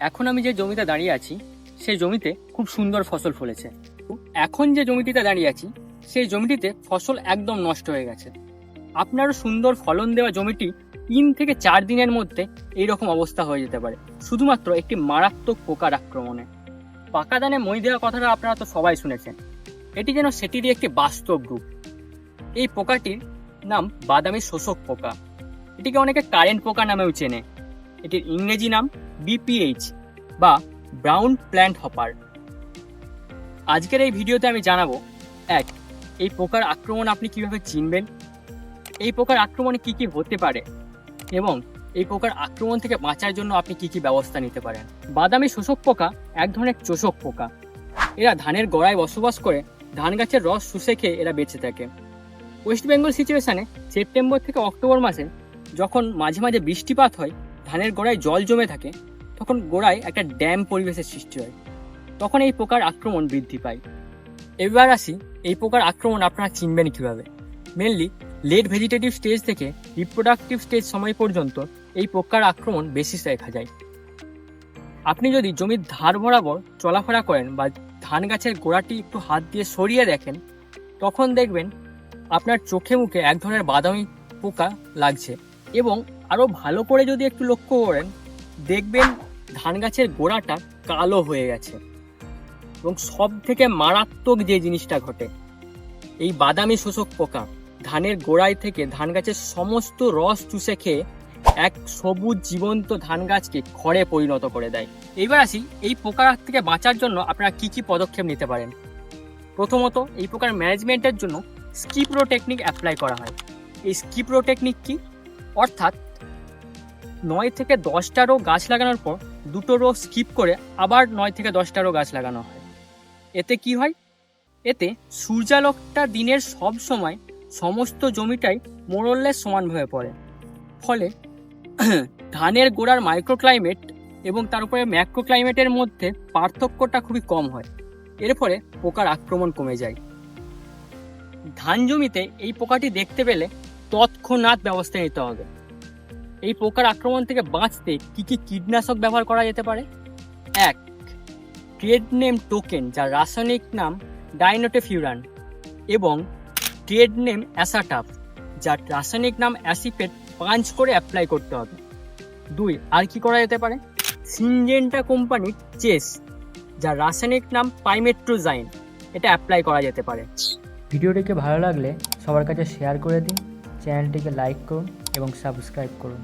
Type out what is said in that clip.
এখন আমি যে জমিতে দাঁড়িয়ে আছি, সেই জমিতে খুব সুন্দর ফসল ফলেছে। এখন যে জমিটিতে দাঁড়িয়ে আছি, সেই জমিটিতে ফসল একদম নষ্ট হয়ে গেছে। আপনারও সুন্দর ফলন দেওয়া জমিটি তিন থেকে চার দিনের মধ্যে এইরকম অবস্থা হয়ে যেতে পারে। শুধুমাত্র একটি মারাত্মক পোকার আক্রমণে। পাকা দানে মই দেওয়া কথাটা আপনারা তো সবাই শুনেছেন। এটি যেন সেটিরই একটি বাস্তব রূপ। এই পোকাটির নাম বাদামি শোষক পোকা। এটিকে অনেকে কারেন্ট পোকা নামেও চেনে। এটির ইংরেজি নাম বিপিএইচ বা ব্রাউন প্ল্যান্ট হপার। আজকের এই ভিডিওতে আমি জানাব, এক, এই পোকার আক্রমণ আপনি কীভাবে চিনবেন? এই পোকার আক্রমণে কি কি হতে পারে? এবং এই পোকার আক্রমণ থেকে বাঁচার জন্য আপনি কি কি ব্যবস্থা নিতে পারেন? বাদামি শোষক পোকা এক ধরনের চোষক পোকা। এরা ধানের গোড়ায় বসবাস করে, ধান গাছের রস শুষে খেয়ে এরা বেঁচে থাকে। ওয়েস্ট বেঙ্গল সিচুয়েশানে সেপ্টেম্বর থেকে অক্টোবর মাসে যখন মাঝে মাঝে বৃষ্টিপাত হয় ধানের গোড়ায় জল জমে থাকে, তখন গোড়ায় একটা ড্যাম পরিবেশের সৃষ্টি হয়। তখন এই পোকার আক্রমণ বৃদ্ধি পায়। এবার আসি এই পোকার আক্রমণ আপনারা চিনবেন কীভাবে। মেনলি লেট ভেজিটেটিভ স্টেজ থেকে রিপ্রোডাক্টিভ স্টেজ সময় পর্যন্ত এই পোকার আক্রমণ বেশি দেখা যায়। আপনি যদি জমির ধার বরাবর চলাফেরা করেন বা ধান গাছের গোড়াটি একটু হাত দিয়ে সরিয়ে দেখেন, তখন দেখবেন আপনার চোখে মুখে এক ধরনের বাদামি পোকা লাগছে। এবং আরও ভালো করে যদি একটু লক্ষ্য করেন, দেখবেন ধান গাছের গোড়াটা কালো হয়ে গেছে। এবং সব থেকে মারাত্মক যে জিনিসটা ঘটে, এই বাদামি শোষক পোকা। ধানের গোড়ায় থেকে ধান গাছের সমস্ত রস চুষে খেয়ে এক সবুজ জীবন্ত ধান গাছকে খড়ে পরিণত করে দেয়। এইবার আসি, এই পোকার হাত থেকে বাঁচার জন্য আপনারা কি কি পদক্ষেপ নিতে পারেন? প্রথমত, এই পোকার ম্যানেজমেন্টের জন্য স্কিপ্রো টেকনিক অ্যাপ্লাই করা হয়। এই স্কিপ্রো টেকনিক কি? অর্থাৎ নয় থেকে দশটা রো গাছ লাগানোর পর দুটো রো স্কিপ করে আবার নয় থেকে দশটা রো গাছ লাগানো হয়। এতে কি হয়? এতে সূর্যালোকটা দিনের সব সময় সমস্ত জমিটাই মোরল্লের সমানভাবে পড়ে। ফলে ধানের গোড়ার মাইক্রোক্লাইমেট এবং তার উপরে ম্যাক্রোক্লাইমেটের মধ্যে পার্থক্যটা খুবই কম হয়। এর ফলে পোকার আক্রমণ কমে যায়। ধান জমিতে এই পোকাটি দেখতে পেলে তৎক্ষণাৎ ব্যবস্থা নিতে হবে। এই পোকার আক্রমণ থেকে বাঁচতে কি কি কীটনাশক ব্যবহার করা যেতে পারে? এক, ট্রেড নেম টোকেন যার রাসায়নিক নাম ডাইনোটেফিউরান এবং ট্রেড নেম অ্যাসাটাপ যার রাসায়নিক নাম অ্যাসিপেট পাঞ্চ করে অ্যাপ্লাই করতে হবে। দুই, আর কি করা যেতে পারে? সিনজেন্টা কোম্পানির চেস যার রাসায়নিক নাম পাইমেট্রোজাইন, এটা অ্যাপ্লাই করা যেতে পারে। ভিডিওটিকে ভালো লাগলে সবার কাছে শেয়ার করে দিন। চ্যানেলটিকে লাইক করুন এবং সাবস্ক্রাইব করুন।